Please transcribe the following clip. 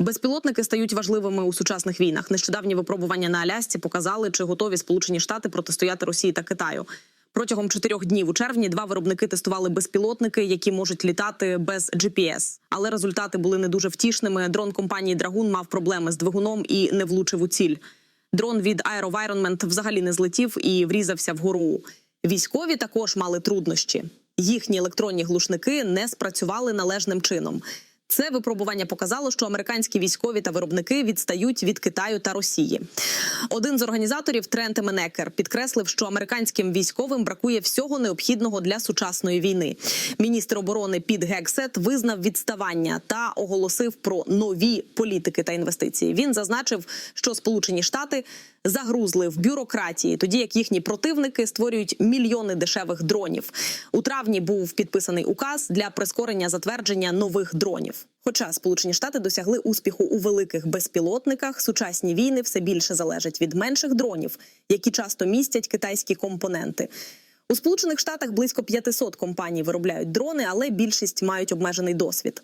Безпілотники стають важливими у сучасних війнах. Нещодавні випробування на Алясці показали, чи готові Сполучені Штати протистояти Росії та Китаю. Протягом чотирьох днів у червні два виробники тестували безпілотники, які можуть літати без GPS. Але результати були не дуже втішними. Дрон компанії Драгун мав проблеми з двигуном і не влучив у ціль. Дрон від Aerovironment взагалі не злетів і врізався вгору. Військові також мали труднощі. Їхні електронні глушники не спрацювали належним чином. Це випробування показало, що американські військові та виробники відстають від Китаю та Росії. Один з організаторів Трент Менекер підкреслив, що американським військовим бракує всього необхідного для сучасної війни. Міністр оборони Піт Гексет визнав відставання та оголосив про нові політики та інвестиції. Він зазначив, що Сполучені Штати загрузли в бюрократії, тоді як їхні противники створюють мільйони дешевих дронів. У травні був підписаний указ для прискорення затвердження нових дронів. Хоча Сполучені Штати досягли успіху у великих безпілотниках, сучасні війни все більше залежать від менших дронів, які часто містять китайські компоненти. У Сполучених Штатах близько 500 компаній виробляють дрони, але більшість мають обмежений досвід.